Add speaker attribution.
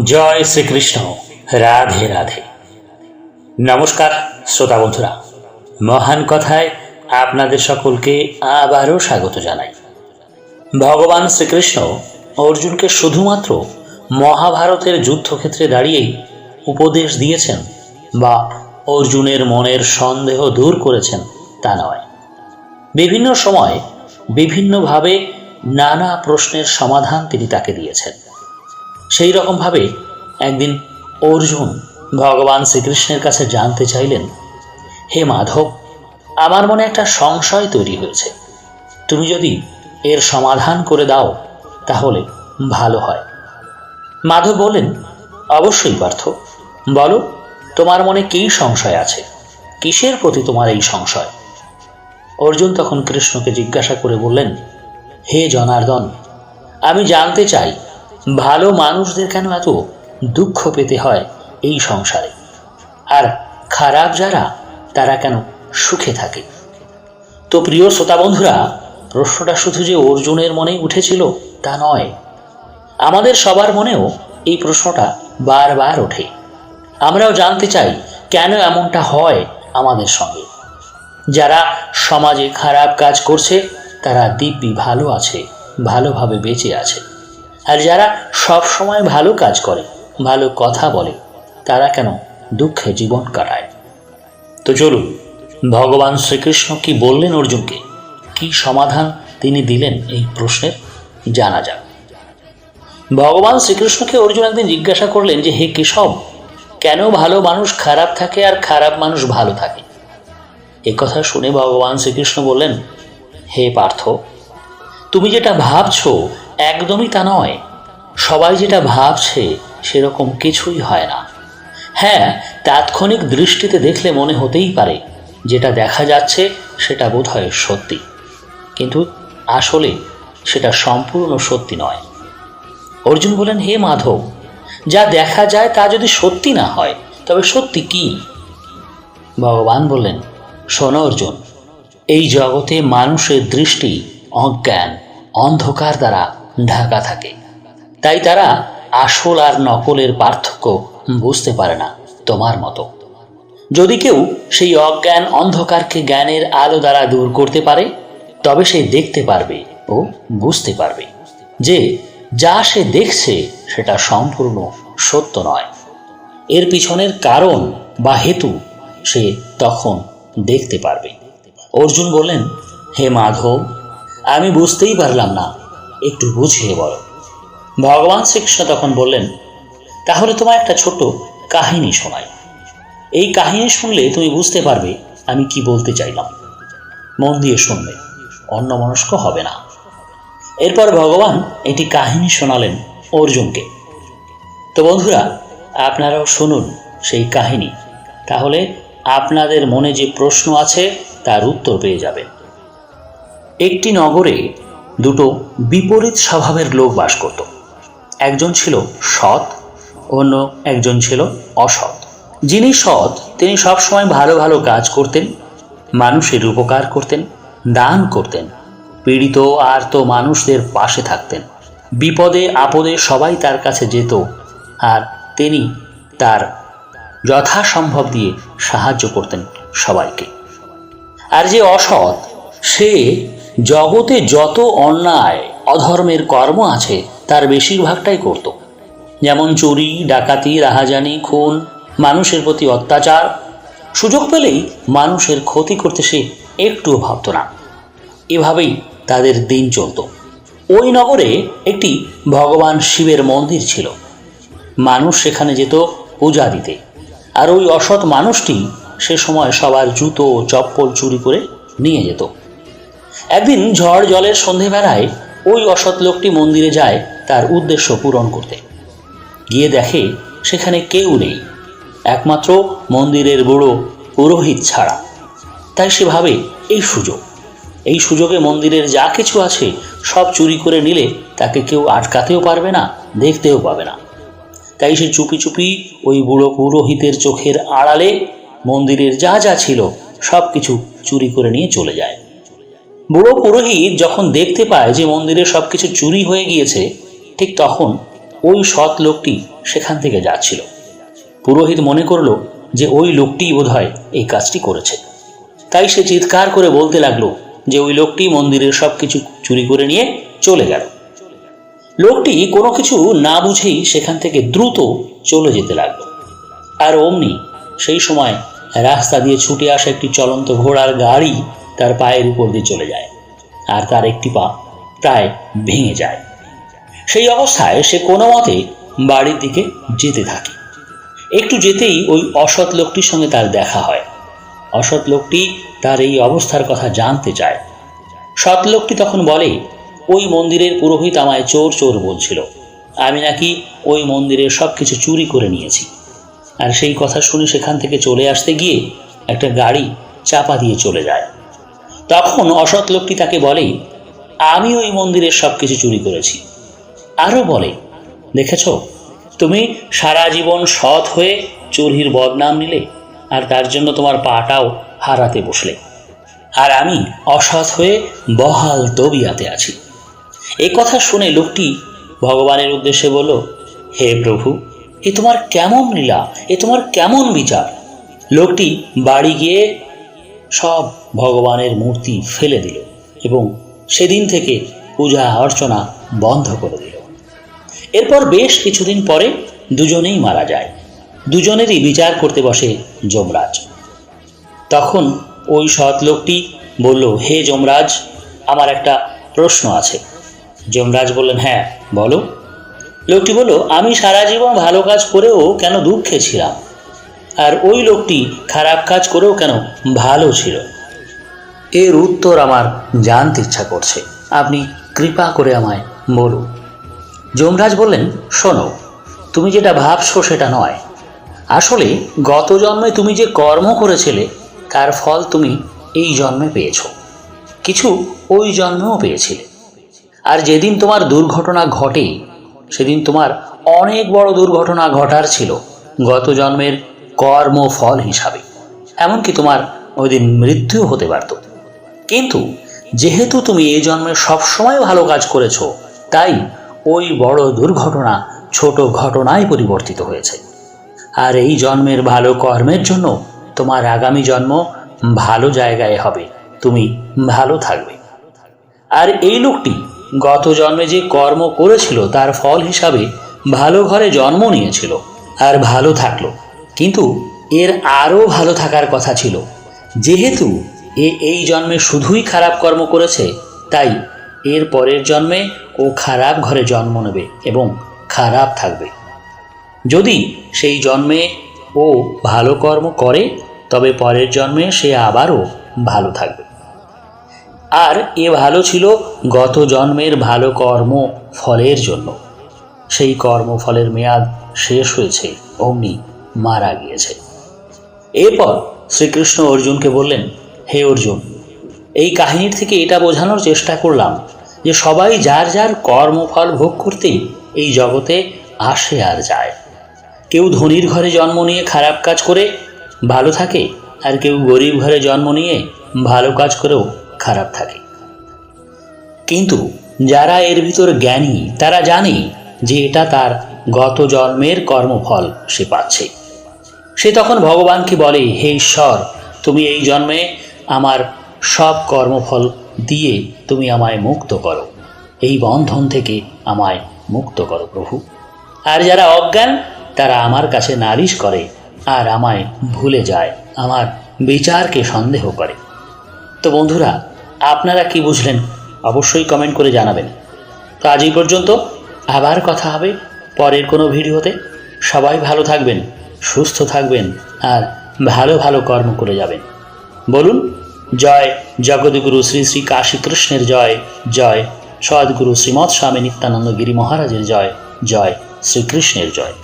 Speaker 1: জয় শ্রীকৃষ্ণ, রাধে রাধে। নমস্কার, শ্রোতা বন্ধুরা। মহান কথায় আপনাদের সকলকে আবারও স্বাগত জানাই। ভগবান শ্রীকৃষ্ণ অর্জুনকে শুধুমাত্র মহাভারতের যুদ্ধক্ষেত্রে দাঁড়িয়েই উপদেশ দিয়েছেন বা অর্জুনের মনের সন্দেহ দূর করেছেন তা নয়। বিভিন্ন সময় বিভিন্নভাবে নানা প্রশ্নের সমাধান তিনি তাকে দিয়েছেন। সেই রকমভাবে একদিন অর্জুন ভগবান শ্রীকৃষ্ণের কাছে জানতে চাইলেন, হে মাধব, আমার মনে একটা সংশয় তৈরি হয়েছে। তুমি যদি এর সমাধান করে দাও, তাহলে ভালো হয়। মাধব বললেন, অবশ্যই পার্থ। বলো, তোমার মনে কী সংশয় আছে? কিসের প্রতি তোমার এই সংশয়? অর্জুন তখন কৃষ্ণকে জিজ্ঞাসা করে বললেন, হে জনার্দন, আমি জানতে চাই ভালো মানুষদের কেন এত দুঃখ পেতে হয় এই সংসারে? আর খারাপ যারা, তারা কেন সুখে থাকে? তো প্রিয় শ্রোতা বন্ধুরা, প্রশ্নটা শুধু যে অর্জুনের মনেই উঠেছিল তা নয়। আমাদের সবার মনেও এই প্রশ্নটা বারবার ওঠে। আমরাও জানতে চাই, কেন এমনটা হয় আমাদের সঙ্গে? যারা সমাজে খারাপ কাজ করছে, তারা দিব্যি ভালো আছে, ভালোভাবে বেঁচে আছে। আর যারা সব সময় ভালো কাজ করে, ভালো কথা বলে, তারা কেন দুঃখে জীবন কাটায়? তো চলুন, ভগবান শ্রীকৃষ্ণ কি বললেন অর্জুনকে? কি সমাধান তিনি দিলেন এই প্রশ্নের? জানা যাক। ভগবান শ্রীকৃষ্ণকে অর্জুন একদিন জিজ্ঞাসা করলেন যে, হে কেশব, কেন ভালো মানুষ খারাপ থাকে আর খারাপ মানুষ ভালো থাকে? এ কথা শুনে ভগবান শ্রীকৃষ্ণ বললেন, হে পার্থ, তুমি যেটা ভাবছ একদমই তা নয়। সবাই যেটা ভাবছে সেরকম কিছুই হয় না। হ্যাঁ তাৎক্ষণিক দৃষ্টিতে দেখলে মনে হতেই পারে, যেটা দেখা যাচ্ছে সেটা বোধহয় সত্যি। কিন্তু আসলে সেটা সম্পূর্ণ সত্যি নয়। অর্জুন বলেন হে মাধব, যা দেখা যায় তা যদি সত্যি না হয়, তবে সত্যি কি? ভগবান বললেন, শোনো অর্জুন, এই জগতে মানুষের দৃষ্টি অজ্ঞান, অন্ধকার দ্বারা ঢাকা থাকে। তাই তারা আসল আর নকলের পার্থক্য বুঝতে পারে না তোমার মতো। যদি কেউ সেই অজ্ঞান অন্ধকারকে জ্ঞানের আলো দ্বারা দূর করতে পারে, তবে সে দেখতে পারবে ও বুঝতে পারবে যে যা সে দেখছে সেটা সম্পূর্ণ সত্য নয়। এর পিছনের কারণ বা হেতু সে তখন দেখতে পারবে। অর্জুন বললেন, হে মাধব, আমি বুঝতেই পারলাম না একটু বুঝিয়ে বলো। ভগবান শ্রীকৃষ্ণ তখন বললেন, তাহলে তোমার একটা ছোট কাহিনী শোনাই। এই কাহিনী শুনলে তুমি বুঝতে পারবে আমি কি বলতে চাইলাম। মন দিয়ে শুনবে, অন্যমনস্ক হবে না। এরপর ভগবান একটি কাহিনী শোনালেন অর্জুনকে। তো বন্ধুরা, আপনারাও শুনুন সেই কাহিনী। তাহলে আপনাদের মনে যে প্রশ্ন আছে, তার উত্তর পেয়ে যাবেন। একটি নগরে দুটো বিপরীত স্বভাবের লোক বাস করত। একজন ছিল সৎ, অন্য একজন ছিল অসৎ। যিনি সৎ, তিনি সবসময় ভালো ভালো কাজ করতেন, মানুষের উপকার করতেন, দান করতেন, পীড়িত আর তো মানুষদের পাশে থাকতেন। বিপদে আপদে সবাই তার কাছে যেত আর তিনি তার যথাসম্ভব দিয়ে সাহায্য করতেন সবাইকে। আর যে অসৎ, সে জগতে যত অন্যায় অধর্মের কর্ম আছে, তার বেশিরভাগটাই করত। যেমন চুরি, ডাকাতি, রাহাজানি, খুন, মানুষের প্রতি অত্যাচার। সুযোগ পেলেই মানুষের ক্ষতি করতে সে একটুও ভাবত না। এভাবেই তাদের দিন চলত। ওই নগরে একটি ভগবান শিবের মন্দির ছিল। মানুষ সেখানে যেত পূজা দিতে। আর ওই অসৎ মানুষটি সে সময় সবার জুতো, চপ্পল চুরি করে নিয়ে যেত। একদিন ঝড় জলের সন্ধেবেলায় ওই অসৎ লোকটি মন্দিরে যায় তার উদ্দেশ্য পূরণ করতে। গিয়ে দেখে সেখানে কেউ নেই, একমাত্র মন্দিরের বুড়ো পুরোহিত ছাড়া। তাই সে ভাবে, এই সুযোগ, এই সুযোগে মন্দিরের যা কিছু আছে সব চুরি করে নিলে তাকে কেউ আটকাতেও পারবে না, দেখতেও পাবে না। তাই সে চুপি চুপি ওই বুড়ো পুরোহিতের চোখের আড়ালে মন্দিরের যা যা ছিল সব কিছু চুরি করে নিয়ে চলে যায়। বুড়ো পুরোহিত যখন দেখতে পায় যে মন্দিরে সব কিছু চুরি হয়ে গিয়েছে, ঠিক তখন ওই সৎ লোকটি সেখান থেকে যাচ্ছিল। পুরোহিত মনে করল যে ওই লোকটিই বোধহয় এই কাজটি করেছে। তাই সে চিৎকার করে বলতে লাগল যে ওই লোকটি মন্দিরের সব কিছু চুরি করে নিয়ে চলে গেল। লোকটি কোনো কিছু না বুঝেই সেখান থেকে দ্রুত চলে যেতে লাগল। আর অমনি সেই সময় রাস্তা দিয়ে ছুটে আসা একটি চলন্ত ঘোড়ার গাড়ি তার পায়ের উপর দিয়ে চলে যায় আর তার একটি পা প্রায় ভেঙে যায়। সেই অবস্থায় সে কোনো মতে বাড়ির দিকে যেতে থাকে। একটু যেতেই ওই অসৎ লোকটির সঙ্গে তার দেখা হয়। অসৎ লোকটি তার এই অবস্থার কথা জানতে চায়। সৎ লোকটি তখন বলে, ওই মন্দিরের পুরোহিত আমায় চোর চোর বলছিল। আমি নাকি ওই মন্দিরের সব কিছু চুরি করে নিয়েছি। আর সেই কথা শুনে সেখান থেকে চলে আসতে গিয়ে একটা গাড়ি চাপা দিয়ে চলে যায়। তখন অসৎ লোকটি তাকে বলে আমি ওই মন্দিরের সব কিছু চুরি করেছি। আরও বলে, দেখেছ, তুমি সারা জীবন সৎ হয়ে চুরির বদনাম নিলে, আর তার জন্য তোমার পাটাও হারাতে বসলে। আর আমি অসৎ হয়ে বহাল তবিয়াতে আছি। এই কথা শুনে লোকটি ভগবানের উদ্দেশ্যে বলল, হে প্রভু, এ তোমার কেমন লীলা, এ তোমার কেমন বিচার? লোকটি বাড়ি গিয়ে সব ভগবানের মূর্তি ফেলে দিল এবং সেদিন থেকে পূজা অর্চনা বন্ধ করে দিল। এরপর বেশ কিছুদিন পরে দুজনেই মারা যায়। দুজনেরই বিচার করতে বসে যমরাজ। তখন ওই সৎ লোকটি বলল, হে যমরাজ, আমার একটা প্রশ্ন আছে। যমরাজ বললেন হ্যাঁ বলো। লোকটি বলল, আমি সারা জীবন ভালো কাজ করেও কেন দুঃখে ছিলাম? আর ওই লোকটি খারাপ কাজ করেও কেন? ভালো ছিল। এর উত্তর আমার জানতে ইচ্ছা করছে। আপনি কৃপা করে আমায় বলুন। যমরাজ বললেন, শোনো, তুমি যেটা ভাবছ সেটা নয়। আসলে গত জন্মে তুমি যে কর্ম করেছিলে, তার ফল তুমি এই জন্মে পেয়েছ। কিছু ওই জন্মেও পেয়েছিলে। আর যেদিন তোমার দুর্ঘটনা ঘটে, সেদিন তোমার অনেক বড় দুর্ঘটনা ঘটার ছিল। গত জন্মের কর্মফল হিসাবে। এমনকি তোমার ওই দিন মৃত্যুও হতে পারত। কিন্তু যেহেতু তুমি এই জন্মে সবসময় ভালো কাজ করেছ, তাই ওই বড় দুর্ঘটনা ছোট ঘটনায় পরিবর্তিত হয়েছে। আর এই জন্মের ভালো কর্মের জন্য তোমার আগামী জন্ম ভালো জায়গায় হবে। তুমি ভালো থাকবে। আর এই লোকটি গত জন্মে যে কর্ম করেছিল, তার ফল হিসাবে ভালো ঘরে জন্ম নিয়েছিল আর ভালো থাকল। কিন্তু এর আরও ভালো থাকার কথা ছিল। যেহেতু এ এই জন্মে শুধুই খারাপ কর্ম করেছে, তাই এর পরের জন্মে ও খারাপ ঘরে জন্ম নেবে এবং খারাপ থাকবে। যদি সেই জন্মে ও ভালো কর্ম করে, তবে পরের জন্মে সে আবারও ভালো থাকবে। আর এ ভালো ছিল গত জন্মের ভালো কর্ম ফলের জন্য। সেই কর্মফলের মেয়াদ শেষ হয়েছে অমনি। মারা গিয়েছে। এরপর শ্রীকৃষ্ণ অর্জুনকে বললেন, হে অর্জুন, এই কাহিনীর থেকে এটা বোঝানোর চেষ্টা করলাম যে সবাই যার যার কর্মফল ভোগ করতেই এই জগতে আসে আর যায়। কেউ ধনির ঘরে জন্ম নিয়ে খারাপ কাজ করে, ভালো থাকে, আর কেউ গরিব ঘরে জন্ম নিয়ে ভালো কাজ করেও খারাপ থাকে। কিন্তু যারা এর ভিতর জ্ঞানী, তারা জানে যে এটা তার গত জন্মের কর্মফল সে পাচ্ছে। সে তখন ভগবানকে বলে, হে ঈশ্বর, তুমি এই জন্মে আমার সব কর্মফল দিয়ে তুমি আমায় মুক্ত করো। এই বন্ধন থেকে আমায় মুক্ত করো প্রভু। আর যারা অজ্ঞান, তারা আমার কাছে নালিশ করে আর আমায় ভুলে যায়, আমার বিচারকে সন্দেহ করে। তো বন্ধুরা, আপনারা কি বুঝলেন? অবশ্যই কমেন্ট করে জানাবেন। তো আজ এই পর্যন্ত, আবার কথা হবে পরের কোনো ভিডিওতে। সবাই ভালো থাকবেন। সুস্থ থাকবেন আর ভালো ভালো কর্ম করে যাবেন। বলুন, জয় জগদ্গুরু শ্রী শ্রী কাশী কৃষ্ণের জয় জয় সদ্গুরু শ্রীমৎ স্বামী নিত্যানন্দ গিরি মহারাজের জয় জয় শ্রীকৃষ্ণের জয়।